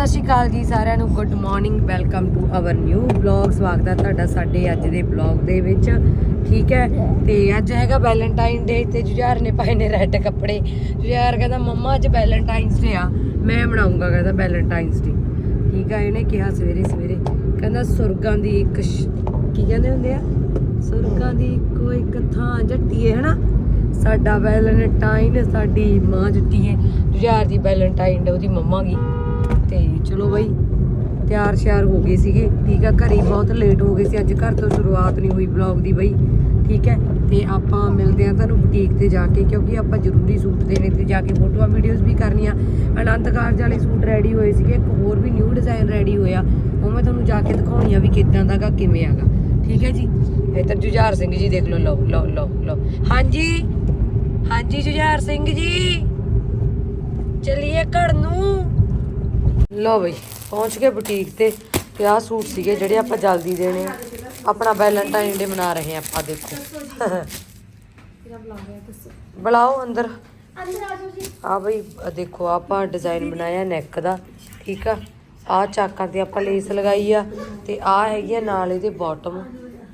ਸਤਿ ਸ਼੍ਰੀ ਅਕਾਲ ਜੀ ਸਾਰਿਆਂ ਨੂੰ। Good morning welcome to our new vlog ਸਵਾਗਤ ਹੈ ਤੁਹਾਡਾ ਸਾਡੇ ਅੱਜ ਦੇ ਵਲੌਗ ਦੇ ਵਿੱਚ। ਠੀਕ ਹੈ? ਤੇ ਅੱਜ ਹੈਗਾ ਵੈਲੈਂਟਾਈਨ ਡੇ ਤੇ ਜੁਝਾਰ ਨੇ ਪਾਏ ਨੇ ਰੈੱਡ ਕੱਪੜੇ। ਜੁਝਾਰ ਕਹਿੰਦਾ, ਮੰਮਾ, ਅੱਜ ਵੈਲੈਂਟਾਈਨਸ ਡੇ ਆ। ਮੈਂ ਬਣਾਉਂਗਾ ਕਹਿੰਦਾ ਵੈਲੈਂਟਾਈਨਸ ਡੇ ਠੀਕ ਆ, ਇਹਨੇ ਕਿਹਾ ਸਵੇਰੇ ਸਵੇਰੇ। ਕਹਿੰਦਾ, ਸੁਰਗਾਂ ਦੀ ਇੱਕ ਕੀ ਕਹਿੰਦੇ ਹੁੰਦੇ ਆ? ਸੁਰਗਾਂ ਦੀ ਇੱਕੋ ਇੱਕ ਥਾਂ ਜੱਟੀਏ ਹਨਾ? ਸਾਡਾ ਵੈਲੈਂਟਾਈਨ ਸਾਡੀ ਮਾਂ ਜੱਟੀਏ ਜੁਝਾਰ ਦੀ ਵੈਲੈਂਟਾਈਨ ਡੇ ਉਹਦੀ ਮੰਮਾ ਗਈ ਤੇ ਚਲੋ ਬਈ, ਤਿਆਰ ਸ਼ਿਆਰ ਹੋ ਗਏ ਸੀਗੇ। ਠੀਕ ਆ, ਘਰੇ ਬਹੁਤ ਲੇਟ ਹੋ ਗਏ ਸੀ। ਅੱਜ ਘਰ ਤੋਂ ਸ਼ੁਰੂਆਤ ਨਹੀਂ ਹੋਈ ਵਲੌਗ ਦੀ ਬਈ। ਠੀਕ ਹੈ ਤੇ ਆਪਾਂ ਮਿਲਦੇ ਆ ਤੁਹਾਨੂੰ ਬੁਟੀਕ ਤੇ ਜਾ ਕੇ, ਕਿਉਂਕਿ ਆਪਾਂ ਜ਼ਰੂਰੀ ਸੂਟ ਦੇਣੇ ਤੇ ਜਾ ਕੇ ਫੋਟੋਆਂ ਵੀਡੀਓਜ਼ ਵੀ ਕਰਨੀਆਂ। ਅਨੰਤ ਕਾਰਜ ਵਾਲੇ ਸੂਟ ਰੈਡੀ ਹੋਏ ਸੀਗੇ, ਇੱਕ ਹੋਰ ਵੀ ਨਿਊ ਡਿਜ਼ਾਈਨ ਰੈਡੀ ਹੋਇਆ। ਉਹ ਮੈਂ ਤੁਹਾਨੂੰ ਜਾ ਕੇ ਦਿਖਾਉਣੀ ਆ ਵੀ ਕਿਦਾਂ ਦਾਗਾ ਕਿਵੇਂ ਆਗਾ ਠੀਕ ਹੈ ਜੀ? ਇੱਧਰ ਜੁਝਾਰ ਸਿੰਘ ਜੀ ਦੇਖ ਲਓ ਲਓ ਲਓ ਲਓ ਲਓ। ਹਾਂਜੀ? ਹਾਂਜੀ ਜੁਝਾਰ ਸਿੰਘ ਜੀ। ਚਲਿਏ ਘਰ ਨੂੰ। ਲਓ ਬਈ ਪਹੁੰਚ ਗਏ ਬੁਟੀਕ ਤੇ ਤੇ ਆਹ ਸੂਟ ਸੀਗੇ ਜਿਹੜੇ ਆਪਾਂ ਜਲਦੀ ਦੇਣੇ ਆ। ਆਪਣਾ ਵੈਲੈਂਟਾਈਨ ਡੇ ਮਨਾ ਰਹੇ ਆ ਆਪਾਂ ਦੇਖੋ। ਬੁਲਾਓ ਅੰਦਰ। ਆ ਬਈ ਆਹ ਦੇਖੋ ਆਪਾਂ ਡਿਜ਼ਾਈਨ ਬਣਾਇਆ ਨੈਕ ਦਾ ਠੀਕ ਆ? ਆ ਚਾਕਾਂ ਤੇ ਆਪਾਂ ਲੇਸ ਲਗਾਈ ਆ ਤੇ ਆ ਹੈਗੀ ਆ ਨਾਲ ਇਹਦੇ ਬਾਟਮ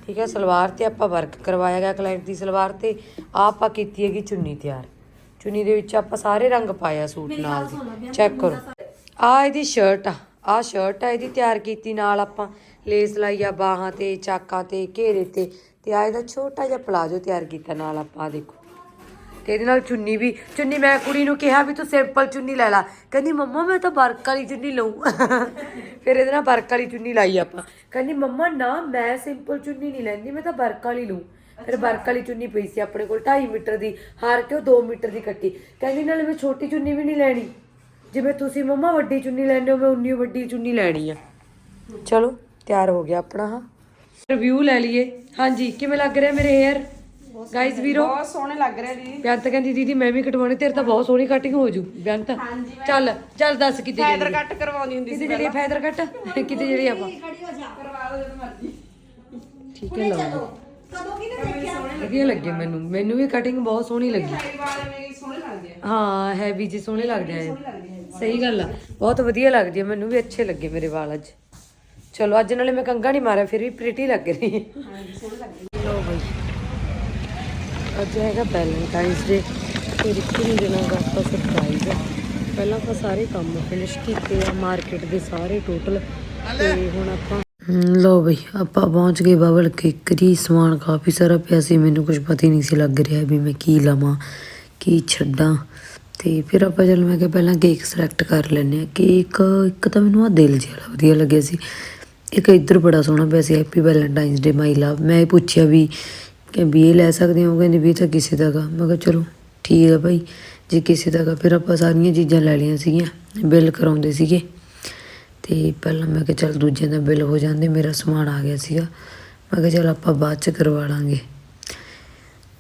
ਠੀਕ ਹੈ ਸਲਵਾਰ ਤੇ ਆਪਾਂ ਵਰਕ ਕਰਵਾਇਆ ਗਿਆ ਕਲਾਇੰਟ ਦੀ ਸਲਵਾਰ ਤੇ ਆ ਆਪਾਂ ਕੀਤੀ ਹੈਗੀ ਚੁੰਨੀ ਤਿਆਰ। ਚੁੰਨੀ ਦੇ ਵਿੱਚ ਆਪਾਂ ਸਾਰੇ ਰੰਗ ਪਾਇਆ ਸੂਟ ਨਾਲ ਚੈੱਕ ਕਰੋ। ਆ ਇਹਦੀ ਸ਼ਰਟ ਆ। ਆ ਸ਼ਰਟ ਆ ਇਹਦੀ ਤਿਆਰ ਕੀਤੀ ਨਾਲ ਆਪਾਂ ਲੇਸ ਲਾਈ ਆ ਬਾਹਾਂ ਤੇ ਚਾਕਾਂ ਤੇ ਘੇਰੇ ਤੇ ਤੇ ਆ ਇਹਦਾ ਛੋਟਾ ਜਿਹਾ ਪਲਾਜੋ ਤਿਆਰ ਕੀਤਾ ਨਾਲ ਆਪਾਂ ਦੇਖੋ। ਤੇ ਇਹਦੇ ਨਾਲ ਚੁੰਨੀ ਵੀ ਚੁੰਨੀ ਮੈਂ ਕੁੜੀ ਨੂੰ ਕਿਹਾ ਵੀ ਤੂੰ ਸਿੰਪਲ ਚੁੰਨੀ ਲੈ ਲੈ। ਕਹਿੰਦੀ ਮੰਮਾ ਮੈਂ ਤਾਂ ਵਰਕ ਵਾਲੀ ਚੁੰਨੀ ਲਊ। ਫਿਰ ਇਹਦੇ ਨਾਲ ਵਰਕ ਵਾਲੀ ਚੁੰਨੀ ਲਾਈ ਆਪਾਂ। ਕਹਿੰਦੀ ਮੰਮਾ ਨਾ ਮੈਂ ਸਿੰਪਲ ਚੁੰਨੀ ਨਹੀਂ ਲੈਂਦੀ ਮੈਂ ਤਾਂ ਵਰਕ ਵਾਲੀ ਲਊ। ਫਿਰ ਵਰਕ ਵਾਲੀ ਚੁੰਨੀ ਪਈ ਸੀ ਆਪਣੇ ਕੋਲ 2.5 ਮੀਟਰ ਦੀ ਹਾਰ ਕੇ ਉਹ 2 ਮੀਟਰ ਦੀ ਕੱਟੀ। ਕਹਿੰਦੀ ਨਾਲੇ ਮੈਂ ਛੋਟੀ ਚੁੰਨੀ ਵੀ ਨਹੀਂ ਲੈਣੀ। ਜਿਵੇਂ ਤੁਸੀਂ ਮੰਮਾ ਵੱਡੀ ਚੁੰਨੀ ਲੈਂਦੇ ਹੋ ਮੈਂ ਉਨੀ ਵੱਡੀ ਚੁੰਨੀ ਲੈਣੀ ਆ। ਚਲੋ ਤਿਆਰ ਹੋ ਗਿਆ ਆਪਣਾ ਹਾਂ। ਰਿਵਿਊ ਲੈ ਲਈਏ। ਹਾਂਜੀ ਕਿਵੇਂ ਲੱਗ ਰਿਹਾ ਮੇਰੇ ਹੇਅਰ ਗਾਇਜ਼ ਵੀਰੋ। ਬਹੁਤ ਸੋਹਣੇ ਲੱਗ ਰਹੇ ਜੀ ਬੇਅੰਤ ਕਹਿੰਦੀ ਦੀਦੀ ਮੈਂ ਵੀ ਕਟਵਾਉਣੇ ਤੇਰੇ ਤਾਂ ਬਹੁਤ ਸੋਹਣੀ ਕਟਿੰਗ ਹੋ ਜੂ ਬੇਅੰਤ ਚੱਲ ਚੱਲ ਦੱਸ ਕਿਤੇ ਜਿਹੜੀ। ਕੱਟ ਕਰਵਾਉਂਦੀ ਹੁੰਦੀ ਕਿਤੇ ਜਿਹੜੀ ਫਾਇਦਰ ਕੱਟ ਕਿਤੇ ਜਿਹੜੀ ਆਪਾਂ। ਕਰਵਾ ਲਓ ਜਦੋਂ ਮਰਜ਼ੀ। ਠੀਕ ਹੈ ਲਓ। ਵਧੀਆ ਲੱਗੇ ਮੈਨੂੰ। ਮੈਨੂੰ ਵੀ ਕਟਿੰਗ ਬਹੁਤ ਸੋਹਣੀ ਲੱਗੀ। ਕਈ ਵਾਰ ਮੇਰੇ ਸੋਹਣੇ ਲੱਗਦੇ ਆ। ਹਾਂ ਹੈਵੀ ਜੀ ਸੋਹਣੇ ਲੱਗਦੇ ਆ। ਸਹੀ ਗੱਲ ਆ। ਬਹੁਤ ਵਧੀਆ ਲੱਗਦੀ ਆ, ਮੈਨੂੰ ਵੀ ਅੱਛੇ ਲੱਗੇ ਮੇਰੇ ਵਾਲ ਅੱਜ। ਚਲੋ, ਅੱਜ ਨਾਲੇ ਮੈਂ ਕੰਗਾ ਨਹੀਂ ਮਾਰਿਆ, ਫਿਰ ਵੀ ਪ੍ਰੀਟੀ ਲੱਗ ਰਹੀ ਹੈ ਲੋ ਬਈ। ਅੱਜ ਹੈਗਾ ਵੈਲੈਂਟਾਈਨਸ ਡੇ ਤੇ ਰਿੱਕੀ ਨੂੰ ਦੇਣਾ ਆਪਾਂ ਸਰਪ੍ਰਾਈਜ਼ ਪਹਿਲਾਂ ਆਪਾਂ ਸਾਰੇ ਕੰਮ ਫਿਨਿਸ਼ ਕੀਤੇ ਆ ਮਾਰਕੀਟ ਦੇ ਸਾਰੇ ਟੋਟਲ ਤੇ ਹੁਣ ਆਪਾਂ ਲੋ ਬਈ, ਆਪਾਂ ਪਹੁੰਚ ਗਏ ਬਬਲ ਕੇਕਰੀ ਸਮਾਨ ਕਾਫੀ ਸਾਰਾ ਪਿਆ ਸੀ, ਮੈਨੂੰ ਕੁਝ ਪਤਾ ਹੀ ਨਹੀਂ ਸੀ ਲੱਗ ਰਿਹਾ ਵੀ ਮੈਂ ਕੀ ਲਵਾਂ, ਕੀ ਛੱਡਾਂ। ਤੇ ਫਿਰ ਆਪਾਂ ਚਲ ਮੈਂ ਕਿਹਾ ਪਹਿਲਾਂ ਕੇਕ ਸਿਲੈਕਟ ਕਰ ਲੈਂਦੇ ਆ ਕੇਕ ਇੱਕ ਤਾਂ ਮੈਨੂੰ ਆ ਦਿਲ ਜਿਹਾ ਵਧੀਆ ਲੱਗਿਆ ਸੀ। ਇੱਕ ਇੱਧਰ ਬੜਾ ਸੋਹਣਾ ਪਿਆ ਸੀ ਹੈਪੀ ਵੈਲੈਂਟਾਈਨਸ ਡੇ ਮਾਈ ਲਵ ਮੈਂ ਇਹ ਪੁੱਛਿਆ ਵੀ ਕਿ ਵੀ ਇਹ ਲੈ ਸਕਦੇ ਹੋ? ਕਹਿੰਦੇ ਵੀ ਇਹ ਤਾਂ ਕਿਸੇ ਦਾ ਗਾ। ਮੈਂ ਕਿਹਾ ਚਲੋ ਠੀਕ ਆ ਭਾਈ, ਜੇ ਕਿਸੇ ਦਾ ਗਾ। ਫਿਰ ਆਪਾਂ ਸਾਰੀਆਂ ਚੀਜ਼ਾਂ ਲੈ ਲਈਆਂ ਸੀਗੀਆਂ, ਬਿੱਲ ਕਰਾਉਂਦੇ ਸੀਗੇ। ਤੇ ਪਹਿਲਾਂ ਮੈਂ ਕਿਹਾ ਚਲ ਦੂਜਿਆਂ ਦਾ ਬਿੱਲ ਹੋ ਜਾਂਦੇ, ਮੇਰਾ ਸਮਾਨ ਆ ਗਿਆ ਸੀਗਾ। ਮੈਂ ਕਿਹਾ ਚਲ ਆਪਾਂ ਬਾਅਦ ਚ ਕਰਵਾ ਲਾਂਗੇ।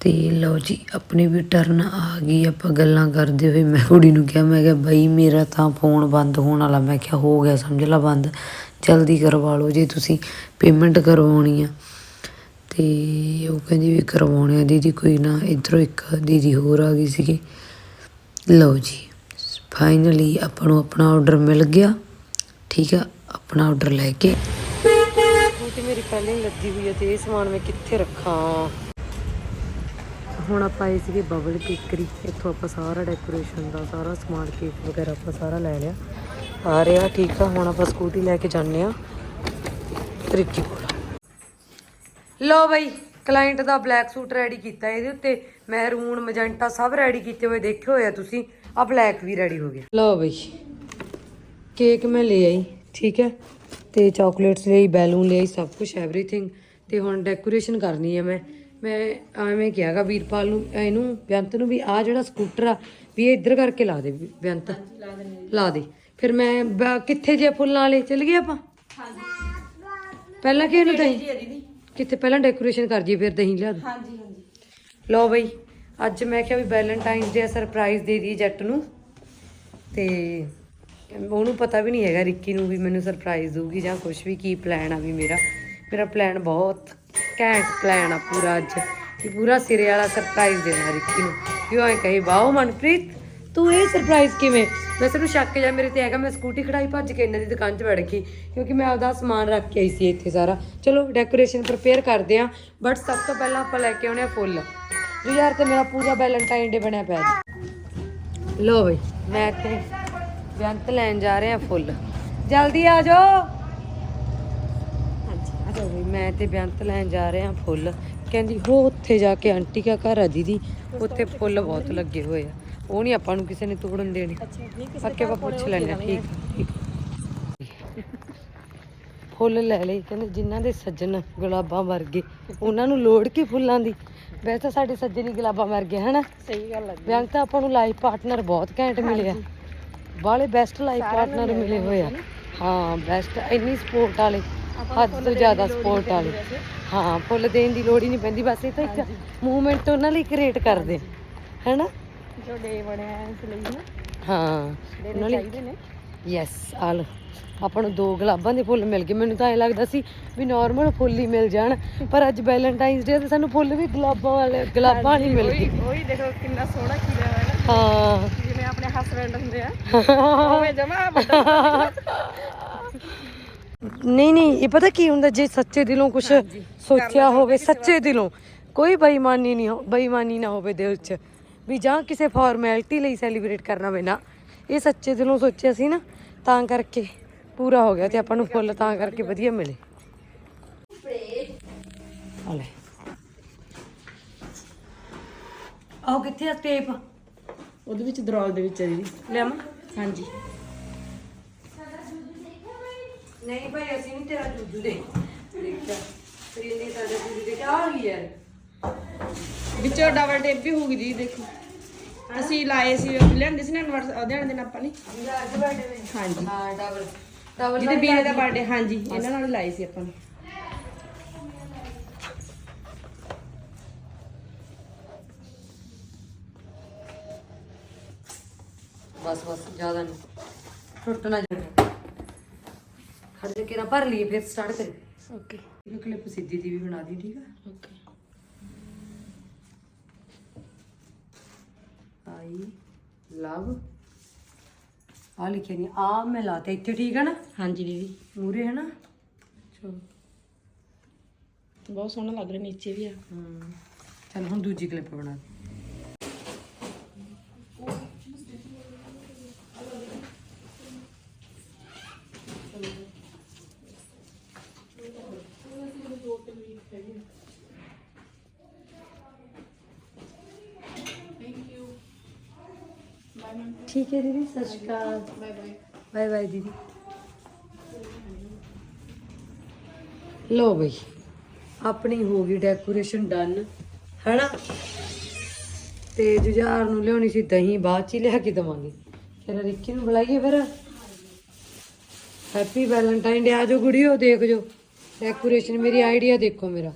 ਤੇ ਲਓ ਜੀ, ਆਪਣੀ ਵੀ ਟਰਨ ਆ ਗਈ, ਆਪਾਂ ਗੱਲਾਂ ਕਰਦੇ ਹੋਏ ਮੈਂ ਕੁੜੀ ਨੂੰ ਕਿਹਾ, ਮੈਂ ਕਿਹਾ ਬਈ ਮੇਰਾ ਤਾਂ ਫੋਨ ਬੰਦ ਹੋਣ ਵਾਲਾ, ਮੈਂ ਕਿਹਾ ਹੋ ਗਿਆ, ਸਮਝ ਲਾ ਬੰਦ, ਜਲਦੀ ਕਰਵਾ ਲਓ ਜੇ ਤੁਸੀਂ ਪੇਮੈਂਟ ਕਰਵਾਉਣੀ ਆ। ਤੇ ਉਹ ਕਹਿੰਦੀ ਵੀ ਕਰਵਾਉਣੇ ਆ, ਦੀਦੀ ਕੋਈ ਨਾ, ਇਧਰੋਂ ਇੱਕ ਦੀਦੀ ਹੋਰ ਆ ਗਈ ਸੀਗੀ। ਲਓ ਜੀ ਫਾਈਨਲੀ ਆਪਾਂ ਨੂੰ ਆਪਣਾ ਆਰਡਰ ਮਿਲ ਗਿਆ, ਠੀਕ ਆ, ਆਪਣਾ ਆਰਡਰ ਲੈ ਕੇ। ਸਕੂਟੀ ਮੇਰੀ ਪਹਿਲੇ ਹੀ ਲੱਦੀ ਹੋਈ ਹੈ ਤੇ ਇਹ ਸਮਾਨ ਮੈਂ ਕਿੱਥੇ ਰੱਖਾਂ? ਹੁਣ ਆਪਾਂ ਆਏ ਸੀਗੇ ਬਬਲ ਕੇਕਰੀ। ਇੱਥੋਂ ਆਪਾਂ ਸਾਰਾ ਡੈਕੋਰੇਸ਼ਨ ਦਾ, ਸਾਰਾ ਸਮਾਨ ਕੇਕ ਵਗੈਰਾ ਆਪਾਂ ਸਾਰਾ ਲੈ ਲਿਆ। ਆ ਰਿਹਾ, ਠੀਕ ਆ, ਹੁਣ ਆਪਾਂ ਸਕੂਟੀ ਲੈ ਕੇ ਜਾਂਦੇ ਆ ਤ੍ਰਿਚੀ ਕੋਲ। ਲੋ ਬਈ ਕਲਾਇੰਟ ਦਾ ਬਲੈਕ ਸੂਟ ਰੈਡੀ ਕੀਤਾ ਇਹਦੇ ਉੱਤੇ। ਮਹਿਰੂਨ ਮਜੈਂਟਾ ਸਭ ਰੈਡੀ ਕੀਤੇ ਹੋਏ, ਦੇਖੇ ਹੋਏ ਆ ਤੁਸੀਂ। ਆ ਬਲੈਕ ਵੀ ਰੈਡੀ ਹੋ ਗਿਆ। ਲਓ ਬਈ ਕੇਕ ਮੈਂ ਲੈ ਆਈ, ਠੀਕ ਹੈ। ਤੇ ਚਾਕਲੇਟਸ ਲਈ ਬੈਲੂਨ ਲਈ, ਸਭ ਕੁਝ ਐਵਰੀਥਿੰਗ ਤੇ ਹੁਣ ਡੈਕੋਰੇਸ਼ਨ ਕਰਨੀ ਹੈ ਮੈਂ। ਮੈਂ ਐਵੇਂ ਕਿਹਾਗਾ ਵੀਰਪਾਲ ਨੂੰ, ਇਹਨੂੰ, ਬੇਅੰਤ ਨੂੰ ਵੀ ਆ ਜਿਹੜਾ ਸਕੂਟਰ ਆ, ਵੀ ਇਹ ਇੱਧਰ ਕਰਕੇ ਲਾ ਦੇ ਬੇਅੰਤ। ਲਾ ਦੇ। ਫਿਰ ਮੈਂ ਬ- ਕਿੱਥੇ ਜੇ ਫੁੱਲਾਂ ਵਾਲੇ ਚੱਲ ਗਏ ਆਪਾਂ? ਪਹਿਲਾਂ ਕਿਹਨੂੰ ਦਹੀਂ? ਕਿੱਥੇ ਪਹਿਲਾਂ ਡੈਕੋਰੇਸ਼ਨ ਕਰ ਜੀਏ ਫਿਰ ਦਹੀਂ ਲਿਆ ਹਾਂਜੀ ਹਾਂਜੀ ਲਓ ਬਈ, ਅੱਜ ਮੈਂ ਕਿਹਾ ਵੀ ਵੈਲੈਂਟਾਈਨਸ ਡੇ ਸਰਪ੍ਰਾਈਜ਼ ਦੇ ਦਈਏ ਜੱਟ ਨੂੰ। ਤੇ ਉਹਨੂੰ ਪਤਾ ਵੀ ਨਹੀਂ ਹੈਗਾ, ਰਿੱਕੀ ਨੂੰ ਵੀ ਮੈਨੂੰ ਸਰਪ੍ਰਾਈਜ਼ ਦਊਗੀ ਜਾਂ ਕੁਝ ਵੀ, ਕੀ ਪਲਾਨ ਆ ਵੀ ਮੇਰਾ। ਮੇਰਾ ਪਲਾਨ ਬਹੁਤ ਘੈਂਟ ਪਲਾਨ ਆ ਪੂਰਾ ਅੱਜ। ਵੀ ਪੂਰਾ ਸਿਰੇ ਵਾਲਾ ਸਰਪ੍ਰਾਈਜ਼ ਦੇਣਾ ਰਿੱਕੀ ਨੂੰ। ਵੀ ਉਹ ਕਹੇ, ਵਾਓ ਮਨਪ੍ਰੀਤ, ਤੂੰ ਇਹ ਸਰਪ੍ਰਾਈਜ਼ ਕਿਵੇਂ? ਵੈਸੇ ਨੂੰ ਸ਼ੱਕ ਜਾ ਮੇਰੇ ਤੇ ਹੈਗਾ, ਮੈਂ ਸਕੂਟੀ ਖੜਾਈ ਭੱਜ ਕੇ ਇਹਨਾਂ ਦੀ ਦੁਕਾਨ 'ਚ ਵੜ ਗਈ, ਕਿਉਂਕਿ ਮੈਂ ਆਪਦਾ ਸਮਾਨ ਰੱਖ ਕੇ ਆਈ ਸੀ ਇੱਥੇ ਸਾਰਾ। ਚਲੋ ਡੈਕੋਰੇਸ਼ਨ ਪ੍ਰਪੇਅਰ ਕਰਦੇ ਆ ਬਟ ਸਭ ਤੋਂ ਪਹਿਲਾਂ ਆਪਾਂ ਲੈ ਕੇ ਆਉਣੇ ਆ ਫੁੱਲ। ਜੋ ਯਾਰ, ਤੇ ਮੇਰਾ ਪੂਰਾ ਵੈਲੈਂਟਾਈਨ ਡੇ ਬਣਿਆ ਪਿਆ ਜੀ ਲੋ ਬਈ, ਮੈਂ ਤੇ ਬੇਅੰਤ ਲੈਣ ਜਾ ਰਹੇ ਆ ਫੁੱਲ। ਜਲਦੀ ਆ ਜਾਓ। ਆ ਬਈ ਮੈਂ ਤੇ ਬੇਅੰਤ ਲੈਣ ਜਾ ਰਹੇ ਆ ਫੁੱਲ। ਕਹਿੰਦੀ ਹੋ ਉੱਥੇ ਜਾ ਕੇ ਆਂਟੀ ਕਾ ਘਰ ਆ ਦੀਦੀ। ਉੱਥੇ ਫੁੱਲ ਬਹੁਤ ਲੱਗੇ ਹੋਏ ਆ। ਉਹ ਨਹੀਂ ਆਪਾਂ ਨੂੰ ਕਿਸੇ ਨੇ ਤੋੜਨ ਦੇਣੇ। ਪੱਕੇ ਆਪਾਂ ਪੁੱਛ ਲੈਣੇ ਠੀਕ ਠੀਕ ਫੁੱਲ ਲੈ ਲਈ ਕਹਿੰਦੇ ਜਿਨ੍ਹਾਂ ਦੇ ਸੱਜਣ ਗੁਲਾਬਾਂ ਵਰਗੇ ਉਹਨਾਂ ਨੂੰ ਲੋੜ ਕੀ ਫੁੱਲਾਂ ਦੀ? ਵੈਸੇ ਤਾਂ ਸਾਡੇ ਸੱਜਣ ਹੀ ਗੁਲਾਬਾਂ ਵਰਗੇ ਹਨਾ? ਸਹੀ ਗੱਲ ਹੈ ਤਾਂ ਆਪਾਂ ਨੂੰ ਲਾਈਫ ਪਾਰਟਨਰ ਬਹੁਤ ਘੈਂਟ ਮਿਲਿਆ ਬਾਲੇ ਬੈਸਟ ਲਾਈਫ ਪਾਰਟਨਰ ਮਿਲੇ ਹੋਏ ਆ। ਹਾਂ ਬੈਸਟ ਇੰਨੀ ਸਪੋਰਟ ਵਾਲੇ। ਹੱਦ ਤੋਂ ਜ਼ਿਆਦਾ ਸਪੋਰਟ ਵਾਲੇ। ਹਾਂ ਫੁੱਲ ਦੇਣ ਦੀ ਲੋੜ ਹੀ ਨਹੀਂ ਪੈਂਦੀ। ਬਸ ਇਹ ਤਾਂ ਇੱਕ ਮੂਵਮੈਂਟ ਉਹਨਾਂ ਲਈ ਕ੍ਰੀਏਟ ਕਰਦੇ। ਹੈਨਾ? ਜੋ ਡੇ ਬਣਿਆ ਇਸ ਲਈ ਨਾ। ਹਾਂ ਉਹਨਾਂ ਲਈ ਯੈਸ ਆਲ ਆਪਾਂ ਨੂੰ ਦੋ ਗੁਲਾਬਾਂ ਦੇ ਫੁੱਲ ਮਿਲ ਗਏ। ਮੈਨੂੰ ਤਾਂ ਐ ਲੱਗਦਾ ਸੀ ਵੀ ਨਾਰਮਲ ਫੁੱਲ ਹੀ ਮਿਲ ਜਾਣ ਪਰ ਅੱਜ ਵੈਲੈਂਟਾਈਨਸ ਡੇ ਤੇ ਸਾਨੂੰ ਫੁੱਲ ਵੀ ਗੁਲਾਬਾਂ ਵਾਲੇ ਗੁਲਾਬਾਂ ਵਾਲੀ ਮਿਲ ਗਏ ਉਹੀ ਦੇਖੋ ਕਿੰਨਾ ਸੋਹਣਾ ਖਿੜਿਆ ਹੋਇਆ ਨਾ। ਹਾਂ। ਜਿਵੇਂ ਆਪਣੇ ਹਸਬੰਡ ਹੁੰਦੇ ਆ। ਉਵੇਂ ਜਮਾ ਵੱਡਾ। ਨਹੀਂ ਨਹੀਂ ਇਹ ਪਤਾ ਕੀ ਹੁੰਦਾ ਜੇ ਸੱਚੇ ਦਿਲੋਂ ਕੁਝ ਸੋਚਿਆ ਹੋਵੇ ਸੱਚੇ ਦਿਲੋਂ ਕੋਈ ਬੇਈਮਾਨੀ ਨਹੀਂ ਹੋ ਬੇਈਮਾਨੀ ਨਾ ਹੋਵੇ ਦਿਲ 'ਚ। ਵੀ ਜਾਂ ਕਿਸੇ ਫਾਰਮੈਲਿਟੀ ਲਈ ਸੈਲੀਬ੍ਰੇਟ ਕਰਨਾ ਵੇ ਨਾ ਇਹ ਸੱਚੇ ਦਿਲੋਂ ਸੋਚਿਆ ਸੀ ਨਾ ਤਾਂ ਕਰਕੇ ਪੂਰਾ ਹੋ ਗਿਆ ਤੇ ਆਪਾਂ ਨੂੰ ਫੁੱਲ ਤਾਂ ਕਰਕੇ ਵਧੀਆ ਮਿਲੇ। ਆ ਲੈ। ਆਹ ਕਿੱਥੇ ਆ ਟੇਪ ਉਹਦੇ ਵਿੱਚ ਦਰਵਾਲ ਦੇ ਵਿੱਚ ਹੈ ਦੀਦੀ। ਲਿਆਵਾਂ ਹਾਂਜੀ। ਨਹੀਂ ਭਾਈ ਅਸੀਂ ਨਹੀਂ ਤੇਰਾ ਦੁੱਧ ਦੇ। ਦੇਖਿਆ ਸਾਡਾ ਦੇ ਵਿੱਚੋਂ ਡਬਲ ਟੇਪ ਵੀ ਹੋਊਗੀ ਜੀ ਦੇਖੋ। ਅਸੀਂ ਲਾਏ ਸੀ ਉਹ ਲਿਆਂਦੇ ਸੀ ਨਾ ਇਨਵਰਸ ਉਹਦੇ ਵਾਲੇ ਦਿਨ ਆਪਾਂ ਨੇ। ਅੱਜ ਬਰਥਡੇ ਵਿੱਚ ਹਾਂਜੀ। ਹਾਂ ਡਬਲ ਡਬਲ ਜਿਹਦੇ ਵੀਰੇ ਦਾ ਬਰਥਡੇ ਹਾਂਜੀ ਇਹਨਾਂ ਨਾਲ ਲਾਏ ਸੀ ਆਪਾਂ ਨੇ। ਬਸ ਬਸ ਜ਼ਿਆਦਾ ਨਹੀਂ। ਟੁੱਟ ਨਾ ਜਾਵੇ ਖੜ ਜਾ ਕੇ ਨਾ ਭਰ ਲਈਏ ਫਿਰ ਸਟਾਰਟ ਕਰੀ ਓਕੇ ਇਹ ਕਲਿੱਪ ਸਿੱਧੀ ਦੀ ਵੀ ਬਣਾ ਦੀ ਠੀਕ ਆ? ਓਕੇ ਆਈ ਲਵ ਆ ਲਿਖਿਆ ਨਹੀਂ ਆ ਮੈਂ ਲਾਤੇ ਇੱਥੇ ਠੀਕ ਆ ਨਾ? ਹਾਂਜੀ ਦੀਦੀ। ਮੂਰੇ ਹੈ ਨਾ ਚਲੋ ਬਹੁਤ ਸੋਹਣਾ ਲੱਗ ਰਿਹਾ ਨੀਚੇ ਵੀ ਆ। ਹਮ। ਚਲ ਹੁਣ ਦੂਜੀ ਕਲਿੱਪ ਬਣਾ ਦੇ। ਠੀਕ ਹੈ ਦੀਦੀ, ਸਤਿ ਸ਼੍ਰੀ ਅਕਾਲ। ਬਾਏ ਬਾਏ ਬਾਏ ਬਾਏ ਦੀਦੀ। ਲੋ ਬਈ, ਆਪਣੀ ਹੋ ਗਈ ਡੈਕੋਰੇਸ਼ਨ ਡਨ ਹੈਨਾ? ਤੇ ਜੁਝਾਰ ਨੂੰ ਲਿਆਉਣੀ ਸੀ, ਦਹੀਂ ਬਾਅਦ ਚ ਲਿਆ ਕੇ ਦਵਾਂਗੇ। ਫਿਰ ਰਿੱਕੀ ਨੂੰ ਬੁਲਾਈਏ ਫਿਰ। ਹੈਪੀ ਵੈਲੈਂਟਾਈਨ ਡੇ ਆਜੋ ਗੁੜੀਓ, ਦੇਖ ਜੋ। ਡੈਕੋਰੇਸ਼ਨ ਮੇਰੀ ਆਈਡੀਆ ਦੇਖੋ ਮੇਰਾ।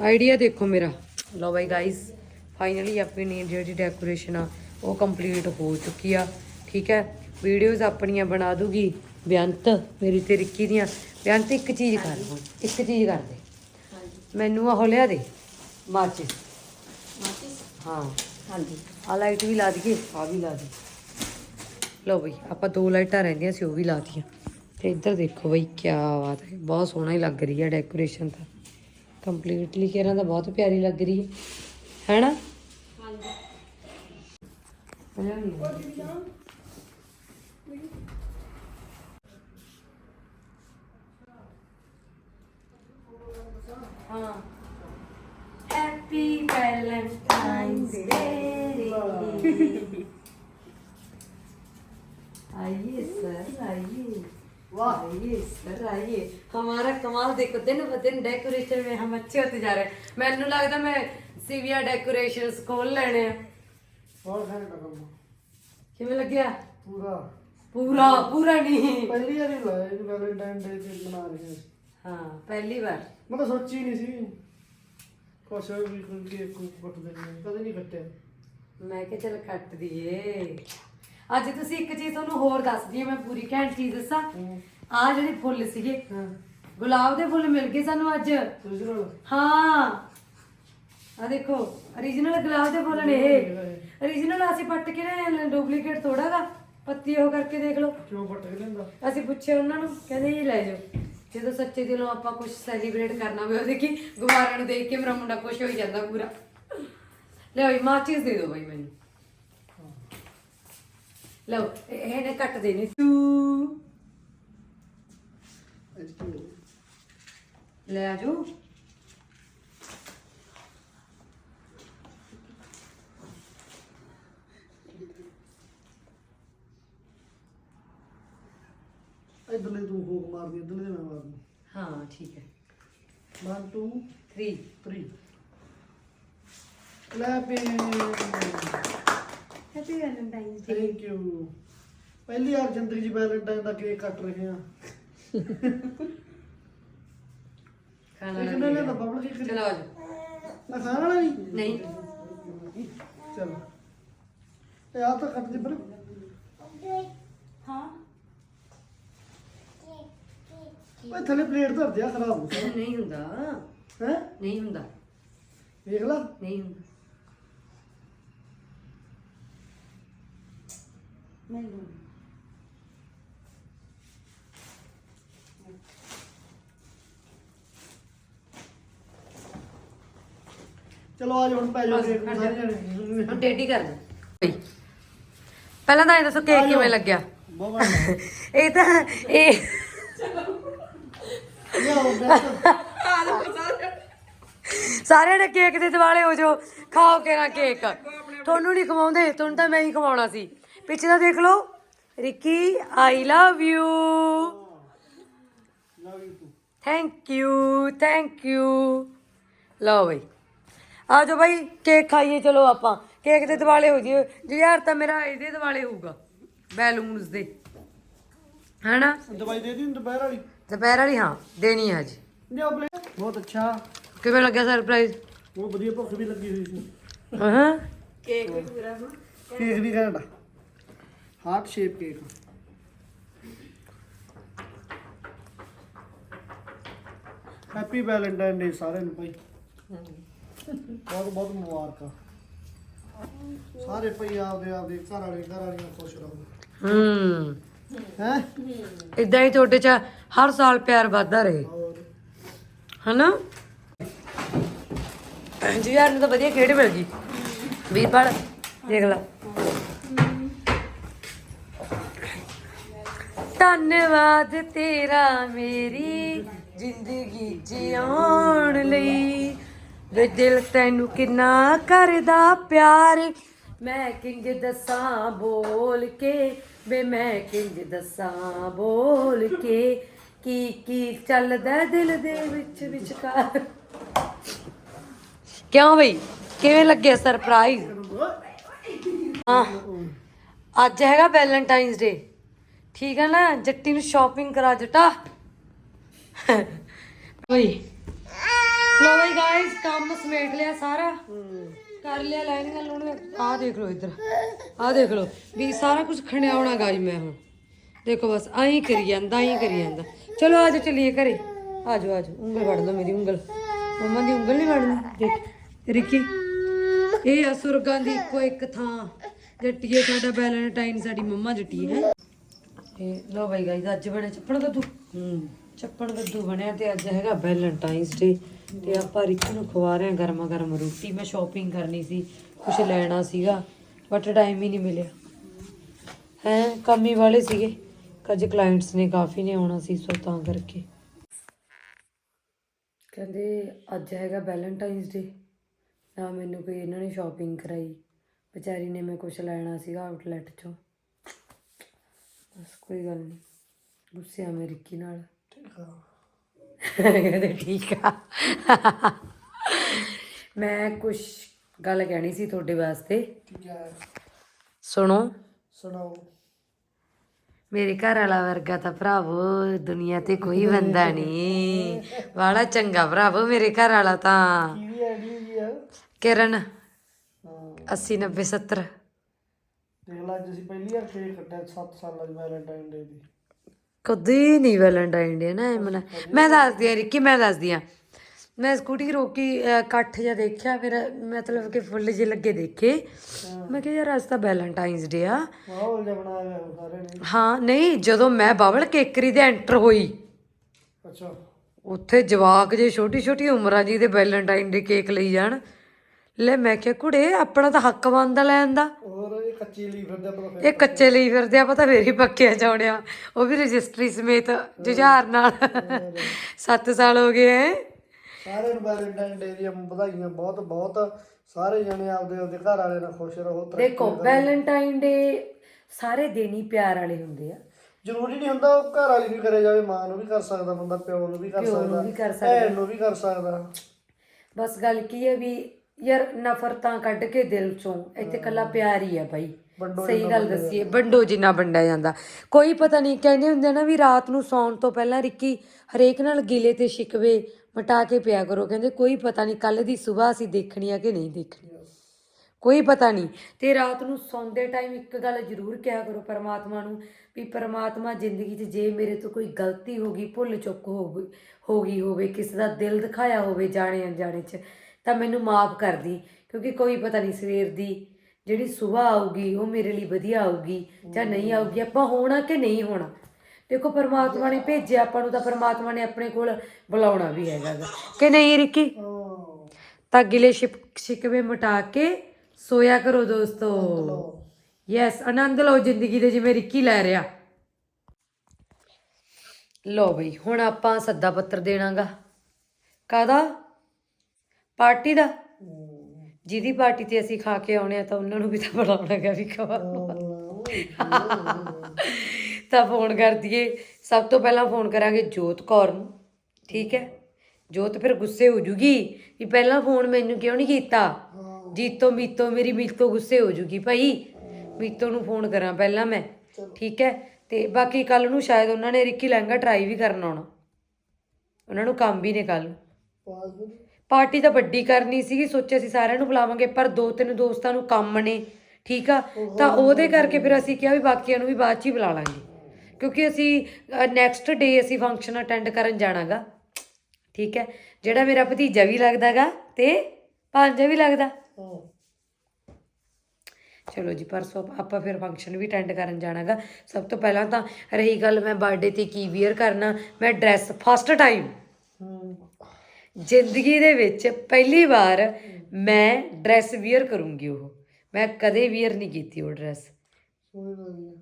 ਆਈਡੀਆ ਦੇਖੋ ਮੇਰਾ। ਲੋ ਬਾਈ ਗਾਇਸ ਫਾਈਨਲੀ ਆਪਣੀ ਜਿਹੜੀ ਡੈਕੋਰੇਸ਼ਨ ਆ ਉਹ ਕੰਪਲੀਟ ਹੋ ਚੁੱਕੀ ਆ। ਠੀਕ ਹੈ? ਵੀਡੀਓਜ਼ ਆਪਣੀਆਂ ਬਣਾ ਦੂਗੀ। ਬੇਅੰਤ ਮੇਰੀ ਤੇ ਰਿੱਕੀ ਦੀਆਂ। ਬੇਅੰਤ ਇੱਕ ਚੀਜ਼ ਕਰ। ਹੁਣ ਇੱਕ ਚੀਜ਼ ਕਰ ਦੇ। ਮੈਨੂੰ ਆਹ ਲਿਆ ਦੇ ਮਾਚਿਸ। ਹਾਂ। ਹਾਂਜੀ। ਆ ਲਾਈਟ ਵੀ ਲਾ ਦਈਏ ਆ ਵੀ ਲਾ ਦੀ। ਲਓ ਬਈ ਆਪਾਂ ਦੋ ਲਾਈਟਾਂ ਰਹਿੰਦੀਆਂ ਸੀ ਉਹ ਵੀ ਲਾ ਦਿੱਤੀਆਂ ਤੇ ਇੱਧਰ ਦੇਖੋ ਬਈ ਕੀ ਬਾਤ ਹੈ। ਬਹੁਤ ਸੋਹਣਾ ਹੀ ਲੱਗ ਰਹੀ ਹੈ ਡੈਕੋਰੇਸ਼ਨ ਤਾਂ। ਕੰਪਲੀਟਲੀ ਕਹਿਰਾਂ ਤਾਂ ਬਹੁਤ ਪਿਆਰੀ ਲੱਗ ਰਹੀ ਹੈ। ਹੈਨਾ ਲਿਆਉਣੀ ਆ। ਹਾਂ ਹੈਪੀ ਵੈਲੈਂਟਾਈਨਸ ਡੇ ਆਈਏ ਸਰ ਆਈए वाह आइए सर आइए हमारा कमाल देखो दिन ब दिन डेकोरेशन में हम अच्छे होते जा रहे हैं। ਮੈਨੂੰ ਲੱਗਦਾ ਮੈਂ ਸੀਵੀਆ ਡੈਕੋਰੇਸ਼ਨਸ ਖੋਲ ਲੈਣੇ ਆ ਬਹੁਤ ਘੈਂਟ ਕੰਮ ਕਿਵੇਂ ਲੱਗਿਆ? ਪੂਰਾ। ਪੂਰਾ ਪੂਰਾ ਨਹੀਂ ਪਹਿਲੀ ਵਾਰੀ ਲਾਇਆ ਜੀ ਵੈਲੈਂਟਾਈਨ ਡੇ ਤੇ ਬਣਾ ਰਹੇ ਸੀ ਹਾਂ ਪਹਿਲੀ ਵਾਰ। ਮੈਂ ਤਾਂ ਸੋਚੀ ਨਹੀਂ ਸੀ। ਕੁਛ ਵੀ ਕੋਈ ਕੇਕ ਕੱਟ ਦੇਣੀ ਕਦੇ ਨਹੀਂ ਕੱਟਿਆ। ਮੈਂ ਕਿਹਾ ਚਲ ਕੱਟ ਦਈਏ। ਅੱਜ ਤੁਸੀਂ ਇੱਕ ਚੀਜ਼ ਤੁਹਾਨੂੰ ਹੋਰ ਦੱਸ ਦਈਏ ਮੈਂ ਪੂਰੀ ਘੈਂਟ ਚੀਜ਼ ਦੱਸਾਂ। ਆ ਜਿਹੜੇ ਫੁੱਲ ਸੀਗੇ। ਹਾਂ। ਗੁਲਾਬ ਦੇ ਫੁੱਲ ਮਿਲ ਗਏ ਸਾਨੂੰ ਅੱਜ। ਤੁਸੀਂ ਹਾਂ। ਆ ਦੇਖੋ origignal ਗੁਲਾਬ ਦੇ ਫੁੱਲ ਨੇ ਇਹ। Origignal ਅਸੀਂ ਪੱਟ ਕੇ ਨਾ ਡੁਪਲੀਕੇਟ ਥੋੜਾਗਾ ਪੱਤੀ ਉਹ ਕਰਕੇ ਦੇਖ ਲਓ। ਕਿਉਂ ਪੱਟ ਕੇ ਲੈਂਦਾ ਅਸੀਂ ਪੁੱਛਿਆ ਉਹਨਾਂ ਨੂੰ ਕਹਿੰਦੇ ਇਹ ਲੈ ਜਾਓ। ਜਦੋਂ ਸੱਚੇ ਦਿਲੋਂ ਆਪਾਂ ਕੁਝ ਸੈਲੀਬ੍ਰੇਟ ਕਰਨਾ ਹੋਵੇ ਉਹ ਦੇਖੀ ਗੁਬਾਰਿਆਂ ਨੂੰ ਦੇਖ ਕੇ ਮੇਰਾ ਮੁੰਡਾ ਖੁਸ਼ ਹੋ ਹੀ ਜਾਂਦਾ ਪੂਰਾ। ਲੈ ਬਈ ਮਾਚਿਸ ਦੇ ਦਿਓ ਬਈ ਮੈਨੂੰ। ਲਓ ਇਹ- ਇਹਨੇ ਕੱਟ ਦੇਣੀ ਤੂੰ ਲੈ ਆਜੋ ਇਧਰਲੇ ਤੂੰ ਫੂਕ ਮਾਰਦੀ ਇਧਰਲੇ ਮੈਂ ਮਾਰਦੀ। ਹਾਂ ਠੀਕ ਹੈ। 1 2 3 3 clapping happy Valentine's thank you ਪਹਿਲੀ ਵਾਰ ਜ਼ਿੰਦਗੀ 'ਚ ਵੈਲੈਂਟਾਈਨ ਦਾ ਕੇਕ ਕੱਟ ਰਹੇ ਹਾਂ। ਖਾਣਾ ਇਹ ਕਿੰਨੇ ਲੈਂਦਾ ਬਬਲ ਕੇਕ ਚਲੋ ਆਜੋ ਨਾ ਖਾਣ ਵਾਲਾ ਨਹੀਂ? ਨਹੀਂ। ਚਲ। ਇਹ ਆ ਤਾਂ ਕੱਟ ਦੇ ਪਰ ਹਾਂ। ਓਏ ਥੱਲੇ ਪਲੇਟ ਧਰ ਦਿਆ ਖਰਾਬ ਹੋ ਨਹੀਂ ਹੁੰਦਾ। ਹੈ? ਨਹੀਂ ਹੁੰਦਾ। ਵੇਖ ਲਾ। ਨਹੀਂ ਹੁੰਦਾ। ਮੈਨੂੰ ਚਲੋ ਆਜ ਹੁਣ ਪੈ ਜਾਓ ਕੇਕ ਨੂੰ ਸਾਰੇ ਜਣੇ। ਹੁਣ ਟੇਢੀ ਕਰ ਦੇ ਪਹਿਲਾਂ ਤਾਂ ਇਹ ਦੱਸੋ ਕੇਕ ਕਿਵੇਂ ਲੱਗਿਆ? ਇਹ ਤਾਂ ਇਹ ਲਿਆਓ ਸਾਰਿਆਂ ਨੇ ਕੇਕ ਦੇ ਦਿਵਾਲੇ ਹੋ ਜੋ ਖਾਓ ਕੇ ਨਾ ਕੇਕ। ਤੁਹਾਨੂੰ ਨਹੀਂ ਖਵਾਉਂਦੇ, ਤੁਹਾਨੂੰ ਤਾਂ ਮੈਂ ਹੀ ਖਵਾਉਣਾ ਸੀ। ਪਿੱਛੇ ਦਾ ਦੇਖ ਲਓ, Ricky I love you love you too thank you thank you ਲਓ ਬਈ, ਆ ਜਾਓ ਬਈ, ਕੇਕ ਖਾਈਏ, ਚਲੋ ਆਪਾਂ। ਕੇਕ ਦੇ ਦਿਵਾਲੇ ਹੋ ਜੀ ਯਾਰ ਤਾਂ ਮੇਰਾ ਇਹਦੇ ਦਿਵਾਲੇ ਹੋਊਗਾ, ਬੈਲੂਨਸ ਦੇ। ਹੈਨਾ? ਦਵਾਈ ਦੇ ਦੀ ਦੁਪਹਿਰ ਵਾਲੀ? ਦੁਪਹਿਰ ਵਾਲੀ ਹਾਂ ਦੇਣੀ ਹੈ ਪਲੇਟ ਬਹੁਤ ਅੱਛਾ। ਕਿਵੇਂ ਲੱਗਿਆ ਸਰਪ੍ਰਾਈਜ਼ ਬਹੁਤ ਵਧੀਆ ਭੁੱਖ ਵੀ ਲੱਗੀ ਹੋਈ ਸੀ। ਹਾਂ। ਕੇਕ ਵੀ ਪੂਰਾ ਨਾ। ਕੇਕ ਵੀ ਘੈਂਟ heart shape cake happy Valentine day ਸਾਰਿਆਂ ਨੂੰ ਭਾਈ। ਬਹੁਤ ਬਹੁਤ ਮੁਬਾਰਕਾਂ। ਸਾਰੇ ਭਈ ਆਪਦੇ ਆਪਦੇ ਘਰ ਵਾਲੇ ਘਰ ਵਾਲੀਆਂ ਖੁਸ਼ ਰਹੋ। ਹੂੰ। ਹੈ? ਇਦਾਂ ਹੀ ਤੁਹਾਡੇ ਚ ਹਰ ਸਾਲ ਪਿਆਰ ਵੱਧਦਾ ਰਹੇ। ਹਨਾ? ਜੀ ਯਾਰ ਨੂੰ ਤਾਂ ਵਧੀਆ ਖੇਡ ਮਿਲ ਗਈ। ਵੀਰਪਾਲ, ਦੇਖ ਲਾ। ਧੰਨਵਾਦ ਤੇਰਾ ਮੇਰੀ ਜ਼ਿੰਦਗੀ ਜਿਉਣ ਲਈ। ਵੇ ਦਿਲ ਤੈਨੂੰ ਕਿੰਨਾ ਕਰਦਾ ਪਿਆਰ। ਮੈਂ ਕਿੰਜ ਦੱਸਾਂ ਬੋਲ ਕੇ? ਵੇ ਮੈਂ ਕਿੰਜ ਦੱਸਾਂ ਬੋਲ ਕੇ? ਕੀ ਕੀ ਚੱਲਦਾ ਦਿਲ ਦੇ ਵਿੱਚ ਵਿਚਕਾਰ? ਕਿਉਂ ਬਈ? ਕਿਵੇਂ ਲੱਗਿਆ ਸਰਪ੍ਰਾਈਜ਼? ਹਾਂ। ਅੱਜ ਹੈਗਾ ਵੈਲੈਂਟਾਈਨਸ ਡੇ। ਠੀਕ ਹੈ ਨਾ? ਜੱਟੀ ਨੂੰ ਸ਼ਾਪਿੰਗ ਕਰਾ ਜਟਾ। ਬਈ। ਲੋ ਬਈ ਗਾਇਸ ਕੰਮ ਸਮੇਟ ਲਿਆ ਸਾਰਾ। ਕਰ ਲਿਆ ਲਾਈਨਿੰਗ ਲਾਉਣ ਆਹ ਦੇਖ ਲਓ ਇੱਧਰ। ਆਹ ਦੇਖ ਲਓ। ਵੀ ਸਾਰਾ ਕੁਝ ਖਣਿਆਉਣਾ ਗਾਜ ਮੈਂ ਹੁਣ। ਦੇਖੋ ਬਸ, ਆਈ ਕਰੀ ਜਾਂਦਾ, ਆਈ ਕਰੀ ਜਾਂਦਾ। ਚਲੋ ਆਜੋ ਚਲੀਏ ਘਰੇ। ਆਜੋ ਆਜੋ ਉਂਗਲ ਵੜ ਲਓ ਮੇਰੀ ਉਂਗਲ। ਮੰਮਾ ਦੀ ਉਂਗਲ ਨਹੀਂ ਵੜਨੀ? ਦੇਖ। ਰਿੱਕੀ, ਇਹ ਆ ਸੁਰਗਾਂ ਦੀ ਇੱਕੋ ਇੱਕ ਥਾਂ। ਜੱਟੀਏ, ਸਾਡਾ ਵੈਲੈਂਟਾਈਨ ਸਾਡੀ ਮੰਮਾ ਜੱਟੀ ਹੈ? ਇਹ ਲੋ ਬਾਈ ਗਾਈਸ ਅੱਜ ਬਣੇ ਚੱਪਣ ਕੱਦੂ ਹੂੰ ਚੱਪਣ ਕੱਦੂ ਬਣਿਆ ਤੇ ਅੱਜ ਹੈਗਾ ਵੈਲੈਂਟਾਈਨਸ ਡੇ। ਤੇ ਆਪਾਂ ਰਿੱਕੀ ਨੂੰ ਖਵਾ ਰਹੇ ਹਾਂ ਗਰਮਾ ਗਰਮ ਰੋਟੀ। ਮੈਂ ਸ਼ਾਪਿੰਗ ਕਰਨੀ ਸੀ ਕੁਝ ਲੈਣਾ ਸੀਗਾ ਬਟ ਟਾਈਮ ਹੀ ਨਹੀਂ ਮਿਲਿਆ। ਹੈ, ਕੰਮੀ ਵਾਲੇ ਸੀਗੇ। ਕੱਜ ਕਲਾਇੰਟਸ ਨੇ ਕਾਫੀ ਨੇ ਆਉਣਾ ਸੀ, ਸੋ ਤਾਂ ਕਰਕੇ। ਕਹਿੰਦੇ ਅੱਜ ਹੈਗਾ ਵੈਲੈਂਟਾਈਨਸ ਡੇ ਨਾ ਮੈਨੂੰ ਕੋਈ ਇਹਨਾਂ ਨੇ ਸ਼ਾਪਿੰਗ ਕਰਾਈ। ਵਿਚਾਰੀ ਨੇ ਮੈਂ ਕੁਝ ਲੈਣਾ ਸੀਗਾ ਆਊਟਲੈਟ ਚੋਂ। ਬਸ ਕੋਈ ਗੱਲ ਨਹੀਂ। ਗੁੱਸੇ ਆ ਮੈਂ ਰਿੱਕੀ ਨਾਲ। ਠੀਕ ਆ ਕਹਿੰਦੇ ਠੀਕ ਆ। ਮੈਂ ਕੁਝ ਗੱਲ ਕਹਿਣੀ ਸੀ ਤੁਹਾਡੇ ਵਾਸਤੇ। ਸੁਣੋ। ਸੁਣਾਓ। ਮੇਰੇ ਘਰ ਵਾਲਾ ਵਰਗਾ ਤਾਂ ਭਰਾਵੋ ਦੁਨੀਆ ਤੇ ਕੋਈ ਬੰਦਾ ਨਹੀਂ ਵਾਲਾ ਚੰਗਾ ਭਰਾਵੋ ਮੇਰੇ ਘਰ ਵਾਲਾ ਤਾਂ। ਕਿਰਨ ਹਾਂ। 80 90 70 ਦੇਖ ਲਾ ਅੱਜ ਅਸੀਂ ਪਹਿਲੀ ਵਾਰ ਕੇਕ ਕੱਟਿਆ 7 ਸਾਲਾਂ ਦੀ ਵੈਲੈਂਟਾਈਨ ਡੇ ਦੀ। ਕਦੀ ਨਹੀਂ ਵੈਲੈਂਟਾਈਨ ਡੇ ਨਾ ਇਹ ਮਨਾ ਮੈਂ ਦੱਸਦੀ ਆ ਰਿੱਕੀ ਮੈਂ ਦੱਸਦੀ ਆ ਮੈਂ ਸਕੂਟੀ ਰੋਕੀ ਇਕੱਠ ਜਿਹਾ ਦੇਖਿਆ ਫਿਰ ਮਤਲਬ ਕਿ ਫੁੱਲ ਜੇ ਲੱਗੇ ਦੇਖੇ। ਮੈਂ ਕਿਹਾ ਯਾਰ ਅੱਜ ਤਾਂ ਵੈਲੈਂਟਾਈਨਸ ਡੇ ਆ। ਮਾਹੌਲ ਜਿਹਾ ਬਣਾਇਆ ਹੋਇਆ ਉਹ ਸਾਰੇ ਨੇ। ਹਾਂ ਨਹੀਂ ਜਦੋਂ ਮੈਂ ਬਬਲ ਕੇਕਰੀ ਦੇ ਐਂਟਰ ਹੋਈ। ਅੱਛਾ। ਉੱਥੇ ਜਵਾਕ ਜੇ ਛੋਟੀ ਛੋਟੀ ਉਮਰਾਂ ਜੀ ਦੇ ਵੈਲੈਂਟਾਈਨ ਦੇ ਕੇਕ ਲਈ ਜਾਣ। ਲੈ ਮੈਂ ਕਿਹਾ ਕੁੜੇ ਆਪਣਾ ਤਾਂ ਹੱਕ ਬਣਦਾ ਲੈਣ ਦਾ। ਕੱਚੀ ਲਈ ਫਿਰਦਾ ਪਤਾ ਫਿਰ ਇਹ ਕੱਚੇ ਲਈ ਫਿਰਦੇ ਆ ਪਤਾ ਫੇਰ ਹੀ ਪੱਕਿਆ ਚਾਉਣਿਆ ਉਹ ਵੀ ਰਜਿਸਟਰੀ ਸਮੇਤ ਜੁਝਾਰ ਨਾਲ। 7 ਸਾਲ ਹੋ ਗਏ ਐ। ਸਾਰਿਆਂ ਨੂੰ ਵੈਲੈਂਟਾਈਨ ਡੇ ਦੀਆਂ ਵਧਾਈਆਂ ਬਹੁਤ ਬਹੁਤ। ਸਾਰੇ ਜਣੇ ਆਪਦੇ ਆਪਦੇ ਘਰ ਵਾਲੇ ਨਾਲ ਖੁਸ਼ ਰਹੋ ਤਰੱਕੀ ਦੇਖੋ ਵੈਲੈਂਟਾਈਨ ਡੇ ਸਾਰੇ ਦਿਨ ਹੀ ਪਿਆਰ ਵਾਲੇ ਹੁੰਦੇ ਆ। ਜ਼ਰੂਰੀ ਨਹੀਂ ਹੁੰਦਾ ਉਹ ਘਰ ਵਾਲੀ ਵੀ ਕਰੇ ਜਾਵੇ ਮਾਂ ਨੂੰ ਵੀ ਕਰ ਸਕਦਾ ਬੰਦਾ ਪਿਓ ਨੂੰ ਵੀ ਕਰ ਪਿਓ ਨੂੰ ਸਕਦਾ ਵੀ ਕਰ ਭੈਣ ਨੂੰ ਵੀ ਕਰ ਸਕਦਾ। ਬਸ ਗੱਲ ਕੀ ਹੈ ਵੀ ਯਾਰ ਨਫ਼ਰਤਾਂ ਕੱਢ ਕੇ ਦਿਲ ਚੋਂ ਇੱਥੇ ਕੱਲਾ ਪਿਆਰ ਹੀ ਆ ਬਾਈ। ਸਹੀ ਗੱਲ ਦੱਸੀਏ ਵੰਡੋ ਜਿੰਨਾ ਵੰਡਿਆ ਜਾਂਦਾ। ਕੋਈ ਪਤਾ ਨਹੀਂ ਕਹਿੰਦੇ ਹੁੰਦੇ ਨਾ ਵੀ ਰਾਤ ਨੂੰ ਸੌਣ ਤੋਂ ਪਹਿਲਾਂ ਰਿੱਕੀ ਹਰੇਕ ਨਾਲ ਗਿਲੇ ਤੇ ਸ਼ਿਕਵੇ ਮਟਾ ਕੇ ਪਿਆ ਕਰੋ। ਕਹਿੰਦੇ ਕੋਈ ਪਤਾ ਨਹੀਂ ਕੱਲ ਦੀ ਸਵੇਰ ਅਸੀਂ ਦੇਖਣੀ ਆ ਕਿ ਨਹੀਂ ਦੇਖਣੀ। ਕੋਈ ਪਤਾ ਨਹੀਂ। ਤੇ ਰਾਤ ਨੂੰ ਸੌਂਦੇ ਟਾਈਮ ਇੱਕ ਗੱਲ ਜ਼ਰੂਰ ਕਿਹਾ ਕਰੋ ਪਰਮਾਤਮਾ ਨੂੰ ਵੀ ਪਰਮਾਤਮਾ ਜ਼ਿੰਦਗੀ 'ਚ ਜੇ ਮੇਰੇ ਤੋਂ ਕੋਈ ਗਲਤੀ ਹੋ ਗਈ ਭੁੱਲ ਚੁੱਕ ਹੋ ਗਈ ਹੋ ਗਈ ਹੋਵੇ ਕਿਸੇ ਦਾ ਦਿਲ ਦਿਖਾਇਆ ਹੋਵੇ ਜਾਣੇ ਅਣਜਾਣੇ 'ਚ ਤਾਂ ਮੈਨੂੰ ਮਾਫ ਕਰ ਦੀ ਕਿਉਂਕਿ ਕੋਈ ਪਤਾ ਨਹੀਂ ਸਵੇਰ ਦੀ ਜਿਹੜੀ ਸਵੇਰ ਆਊਗੀ ਉਹ ਮੇਰੇ ਲਈ ਵਧੀਆ ਆਊਗੀ ਜਾਂ ਨਹੀਂ ਆਊਗੀ ਆਪਾਂ ਹੋਣਾ ਕਿ ਨਹੀਂ ਹੋਣਾ? ਦੇਖੋ ਪਰਮਾਤਮਾ ਨੇ ਭੇਜਿਆ ਆਪਾਂ ਨੂੰ ਤਾਂ ਪਰਮਾਤਮਾ ਨੇ ਆਪਣੇ ਕੋਲ ਬੁਲਾਉਣਾ ਵੀ ਹੈਗਾ ਗਾ। ਕਿ ਨਹੀਂ ਰਿੱਕੀ? ਤਾਂ ਗਿਲੇ ਸ਼ਿਪ ਸ਼ਿਕਵੇ ਮਿਟਾ ਕੇ ਸੋਇਆ ਕਰੋ ਦੋਸਤੋ। ਯੈਸ ਆਨੰਦ ਲਓ ਜ਼ਿੰਦਗੀ ਦੇ ਜਿਵੇਂ ਰਿੱਕੀ ਲੈ ਰਿਹਾ। ਲਓ ਬਈ ਹੁਣ ਆਪਾਂ ਸੱਦਾ ਪੱਤਰ ਦੇਣਾਗਾ। ਕਾਦਾ ਪਾਰਟੀ ਦਾ? ਜਿਹਦੀ ਪਾਰਟੀ ਤੇ ਅਸੀਂ ਖਾ ਕੇ ਆਉਣੇ ਆ ਤਾਂ ਉਹਨਾਂ ਨੂੰ ਵੀ ਤਾਂ ਬੁਲਾਉਣਾਗਾ ਵੀ ਖਵਾ ਤਾਂ ਫੋਨ ਕਰ ਦਈਏ। ਸਭ ਤੋਂ ਪਹਿਲਾਂ ਫੋਨ ਕਰਾਂਗੇ ਜੋਤ ਕੌਰ ਨੂੰ ਠੀਕ ਹੈ? ਜੋਤ ਫਿਰ ਗੁੱਸੇ ਹੋ ਜੂਗੀ ਵੀ ਪਹਿਲਾਂ ਫੋਨ ਮੈਨੂੰ ਕਿਉਂ ਨਹੀਂ ਕੀਤਾ? ਜੀਤੋ ਮੀਤੋ ਮੇਰੀ ਮੀਤੋ ਗੁੱਸੇ ਹੋ ਜੂਗੀ ਭਾਈ। ਮੀਤੋ ਨੂੰ ਫੋਨ ਕਰਾਂ ਪਹਿਲਾਂ ਮੈਂ ਠੀਕ ਹੈ? ਤੇ ਬਾਕੀ ਕੱਲ ਨੂੰ ਸ਼ਾਇਦ ਉਹਨਾਂ ਨੇ ਰਿੱਕੀ ਲਹਿੰਗਾ ਟਰਾਈ ਵੀ ਕਰਨ ਆਉਣਾ ਉਹਨਾਂ ਨੂੰ ਕੰਮ ਵੀ ਨੇ ਕੱਲ ਪਾਰਟੀ ਤਾਂ ਵੱਡੀ ਕਰਨੀ ਸੀਗੀ ਸੋਚਿਆ ਸੀ ਸਾਰਿਆਂ ਨੂੰ ਬੁਲਾਵਾਂਗੇ ਪਰ ਦੋ ਤਿੰਨ ਦੋਸਤਾਂ ਨੂੰ ਕੰਮ ਨੇ ਠੀਕ ਆ? ਤਾਂ ਉਹਦੇ ਕਰਕੇ ਫਿਰ ਅਸੀਂ ਕਿਹਾ ਵੀ ਬਾਕੀਆਂ ਨੂੰ ਵੀ ਬਾਅਦ ਚ ਹੀ ਬੁਲਾ ਲਾਂਗੇ। ਕਿਉਂਕਿ ਅਸੀਂ ਨੈਕਸਟ ਡੇ ਅਸੀਂ ਫੰਕਸ਼ਨ ਅਟੈਂਡ ਕਰਨ ਜਾਣਾਗਾ ਠੀਕ ਹੈ? ਜਿਹੜਾ ਮੇਰਾ ਭਤੀਜਾ ਵੀ ਲੱਗਦਾਗਾ ਤੇ ਭਾਂਜਾ ਵੀ ਲੱਗਦਾ। ਚਲੋ ਜੀ ਪਰਸੋਂ ਆਪਾਂ- ਫਿਰ ਫੰਕਸ਼ਨ ਵੀ ਅਟੈਂਡ ਕਰਨ ਜਾਣਾਗਾ। ਸਭ ਤੋਂ ਪਹਿਲਾਂ ਤਾਂ ਰਹੀ ਗੱਲ ਮੈਂ ਬਰਥਡੇ ਤੇ ਕੀ ਵੀਅਰ ਕਰਨਾ ਮੈਂ ਡਰੈਸ ਫਸਟ ਟਾਈਮ ਜ਼ਿੰਦਗੀ ਦੇ ਵਿੱਚ ਪਹਿਲੀ ਵਾਰ ਮੈਂ ਡਰੈਸ ਵੀਅਰ ਕਰੂੰਗੀ ਉਹ। ਮੈਂ ਕਦੇ ਵੀਅਰ ਨਹੀਂ ਕੀਤੀ ਉਹ ਡਰੈਸ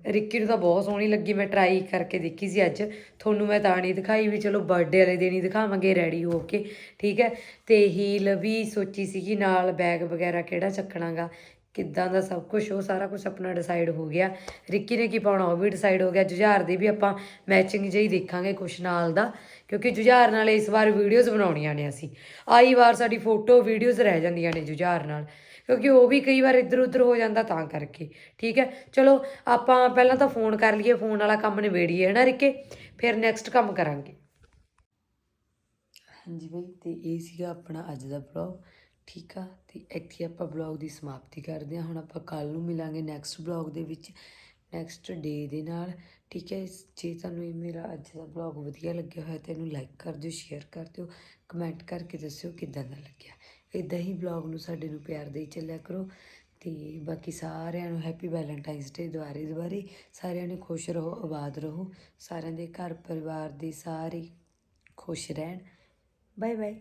ਰਿੱਕੀ ਨੂੰ ਤਾਂ ਬਹੁਤ ਸੋਹਣੀ ਲੱਗੀ ਮੈਂ ਟਰਾਈ ਕਰਕੇ ਦੇਖੀ ਸੀ ਅੱਜ। ਤੁਹਾਨੂੰ ਮੈਂ ਤਾਂ ਨਹੀਂ ਦਿਖਾਈ ਵੀ ਚਲੋ ਬਰਥਡੇ ਵਾਲੇ ਦਿਨ ਹੀ ਦਿਖਾਵਾਂਗੇ ਰੈਡੀ ਹੋ ਕੇ ਠੀਕ ਹੈ? ਤੇ ਹੀਲ ਵੀ ਸੋਚੀ ਸੀਗੀ ਨਾਲ ਬੈਗ ਵਗੈਰਾ ਕਿਹੜਾ ਚੱਕਣਾਗਾ। ਕਿੱਦਾਂ ਦਾ ਸਭ ਕੁਝ ਉਹ ਸਾਰਾ ਕੁਝ ਆਪਣਾ ਡਿਸਾਈਡ ਹੋ ਗਿਆ। ਰਿੱਕੀ ਨੇ ਕੀ ਪਾਉਣਾ ਉਹ ਵੀ ਡਿਸਾਈਡ ਹੋ ਗਿਆ। ਜੁਝਾਰ ਦੀ ਵੀ ਆਪਾਂ ਮੈਚਿੰਗ ਜਿਹੀ ਦੇਖਾਂਗੇ ਕੁਛ ਨਾਲ ਦਾ। ਕਿਉਂਕਿ ਜੁਝਾਰ ਨਾਲ ਇਸ ਵਾਰ ਵੀਡੀਓਜ਼ ਬਣਾਉਣੀਆਂ ਨੇ ਅਸੀਂ। ਆਈ ਵਾਰ ਸਾਡੀ ਫੋਟੋ ਵੀਡੀਓਜ਼ ਰਹਿ ਜਾਂਦੀਆਂ ਨੇ ਜੁਝਾਰ ਨਾਲ। ਕਿਉਂਕਿ ਉਹ ਵੀ ਕਈ ਵਾਰ ਇੱਧਰ ਉੱਧਰ ਹੋ ਜਾਂਦਾ ਤਾਂ ਕਰਕੇ। ਠੀਕ ਹੈ? ਚਲੋ, ਆਪਾਂ ਪਹਿਲਾਂ ਤਾਂ ਫੋਨ ਕਰ ਲਈਏ ਫੋਨ ਵਾਲਾ ਕੰਮ ਨਿਬੇੜੀਏ, ਹੈ ਨਾ ਰਿੱਕੇ? ਫਿਰ ਨੈਕਸਟ ਕੰਮ ਕਰਾਂਗੇ। ਹਾਂਜੀ ਬਈ, ਤੇ ਇਹ ਸੀਗਾ ਆਪਣਾ ਅੱਜ ਦਾ ਬਲੌਗ ਠੀਕ ਆ? ਤੇ ਇੱਥੇ ਆਪਾਂ ਬਲੌਗ ਦੀ ਸਮਾਪਤੀ ਕਰਦੇ ਹਾਂ। ਹੁਣ ਆਪਾਂ ਕੱਲ ਨੂੰ ਮਿਲਾਂਗੇ ਨੈਕਸਟ ਬਲੌਗ ਦੇ ਵਿੱਚ। ਨੈਕਸਟ ਡੇ ਦੇ ਨਾਲ, ਠੀਕ ਹੈ ਜੇ ਤੁਹਾਨੂੰ ਇਹ ਮੇਰਾ ਅੱਜ ਦਾ ਬਲੌਗ ਵਧੀਆ ਲੱਗਿਆ ਹੋਇਆ, ਤਾਂ ਇਹਨੂੰ ਲਾਈਕ ਕਰ ਦਿਓ ਸ਼ੇਅਰ ਕਰ ਦਿਓ ਕਮੈਂਟ ਕਰਕੇ ਦੱਸਿਓ ਕਿੱਦਾਂ ਦਾ ਲੱਗਿਆ। ਇਦਾਂ ਹੀ ਬਲੌਗ ਨੂੰ ਸਾਡੇ ਨੂੰ ਪਿਆਰ ਦੇਈ ਚੱਲਿਆ ਕਰੋ ਤੇ ਬਾਕੀ ਸਾਰਿਆਂ ਨੂੰ ਹੈਪੀ ਵੈਲੈਂਟਾਈਨਸ ਡੇ ਦੁਆਰੇ ਦੁਆਰੇ ਸਾਰਿਆਂ ਨੇ ਖੁਸ਼ ਰਹੋ, ਆਬਾਦ ਰਹੋ, ਸਾਰਿਆਂ ਦੇ ਘਰ ਪਰਿਵਾਰ ਦੇ ਸਾਰੇ ਖੁਸ਼ ਰਹਿਣ। Bye bye